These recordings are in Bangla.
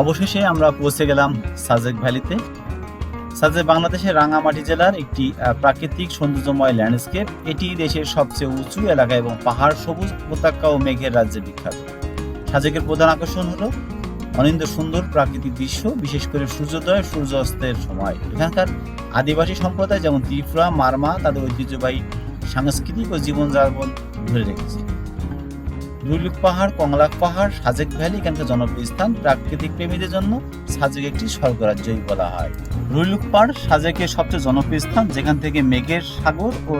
অবশেষে আমরা পৌঁছে গেলাম সাজেক ভ্যালিতে। সাজেক বাংলাদেশের রাঙামাটি জেলার একটি প্রাকৃতিক সৌন্দর্যময় ল্যান্ডস্কেপ। এটি দেশের সবচেয়ে উঁচু এলাকা এবং পাহাড়, সবুজ উপত্যকা ও মেঘের রাজ্যে বিখ্যাত। সাজেকের প্রধান আকর্ষণ হলো অনিন্দ সুন্দর প্রাকৃতিক দৃশ্য, বিশেষ করে সূর্যোদয়, সূর্যাস্তের সময়। এখানকার আদিবাসী সম্প্রদায় যেমন ত্রিপুরা, মারমা, তাদের ঐতিহ্যবাহী সাংস্কৃতিক ও জীবনযাপন ধরে রেখেছে। রুইলুক পাহাড়, কংলাক পাহাড়, সাজেক ভ্যালি, এখানকার জনপ্রিয় স্থান প্রাকৃতিক প্রেমীদের জন্য সাজেক একটি স্বর্গরাজ্যই বলা হয়। রুইলুক পাহাড় সাজেকের সবচেয়ে জনপ্রিয় স্থান যেখান থেকে মেঘের সাগর ও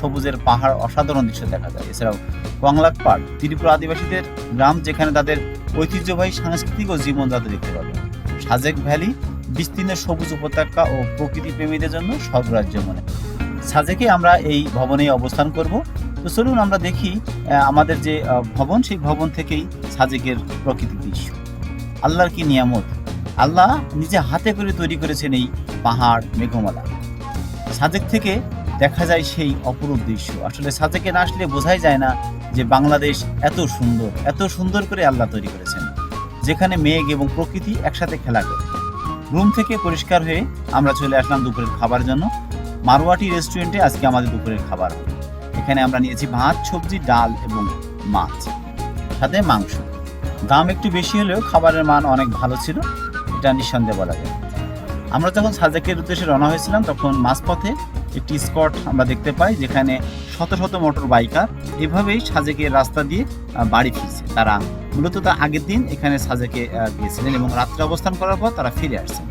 সবুজের পাহাড় অসাধারণ দৃশ্য দেখা যায়। এছাড়াও কংলাক পাহাড়, ত্রিপুরা আদিবাসীদের গ্রাম, যেখানে তাদের ঐতিহ্যবাহী সাংস্কৃতিক ও জীবনযাত্রা দেখতে পাবে। সাজেক ভ্যালি বিস্তীর্ণ সবুজ উপত্যকা ও প্রকৃতি প্রেমীদের জন্য স্বর্গরাজ্য মনে। সাজেকে আমরা এই ভবনে অবস্থান করব। তো চলুন আমরা দেখি আমাদের যে ভবন, সেই ভবন থেকেই সাজেকের প্রকৃতিক দৃশ্য। আল্লাহর কি নিয়ামত? আল্লাহ নিজে হাতে করে তৈরি করেছেন এই পাহাড় মেঘমালা। সাজেক থেকে দেখা যায় সেই অপরূপ দৃশ্য। আসলে সাজেকে না আসলে বোঝাই যায় না যে বাংলাদেশ এত সুন্দর এত সুন্দর করে আল্লাহ তৈরি করেছেন, যেখানে মেঘ এবং প্রকৃতি একসাথে খেলা করে। রুম থেকে পরিষ্কার হয়ে আমরা চলে আসলাম দুপুরের খাবার জন্য। মারোয়াটি রেস্টুরেন্টে আজকে আমাদের দুপুরের খাবার। এখানে আমরা নিয়েছি ভাত, সবজি, ডাল এবং মাছ, সাথে মাংস। দাম একটু বেশি হলেও খাবারের মান অনেক ভালো ছিল, এটা নিঃসন্দেহে বলা যায়। আমরা যখন সাজেকের উদ্দেশ্যে রওনা হয়েছিলাম, তখন মাঝপথে একটি স্পট আমরা দেখতে পাই, যেখানে শত শত মোটর বাইকার এভাবেই সাজেকের রাস্তা দিয়ে বাড়ি ফিরছে। তারা মূলত তার আগের দিন এখানে সাজেকে গিয়েছিলেন এবং রাত্রে অবস্থান করার পর তারা ফিরে আসছেন।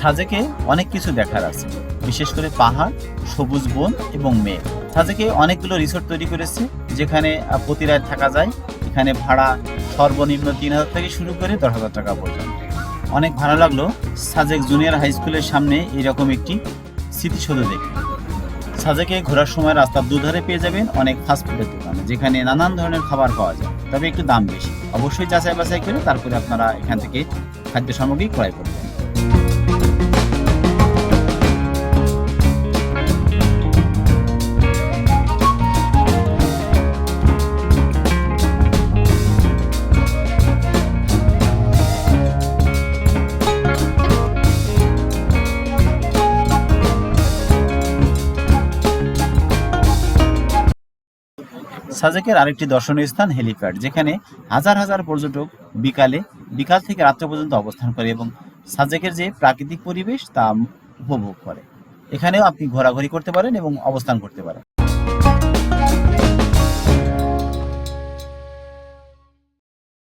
সাজেকে অনেক কিছু দেখার আছে, বিশেষ করে পাহাড়, সবুজ বন এবং মেঘ। সাজেকে অনেকগুলো রিসোর্ট তৈরি করেছে, যেখানে প্রতি রাত থাকা যায়। এখানে ভাড়া সর্বনিম্ন তিন হাজার থেকে শুরু করে দশ হাজার টাকা পর্যন্ত। অনেক ভালো লাগল সাজেক জুনিয়র হাই স্কুলের সামনে এরকম একটি স্মৃতিসৌধ দেখে। সাজেকে ঘোরার সময় রাস্তার দুধারে পেয়ে যাবেন অনেক ফাস্টফুডের দোকানে, যেখানে নানান ধরনের খাবার পাওয়া যায়। তবে একটু দাম বেশি। অবশ্যই যাচাই বাছাই করে তারপরে আপনারা এখান থেকে খাদ্য সামগ্রী ক্রয় করবেন। সাজেকের আরেকটি দর্শনীয় স্থান হেলিপ্যাড, যেখানে হাজার হাজার পর্যটক বিকালে, বিকাল থেকে রাত্র পর্যন্ত অবস্থান করে এবং সাজেকের যে প্রাকৃতিক পরিবেশ তা উপভোগ করে। এখানেও আপনি ঘোরাঘুরি করতে পারেন এবং অবস্থান করতে পারেন।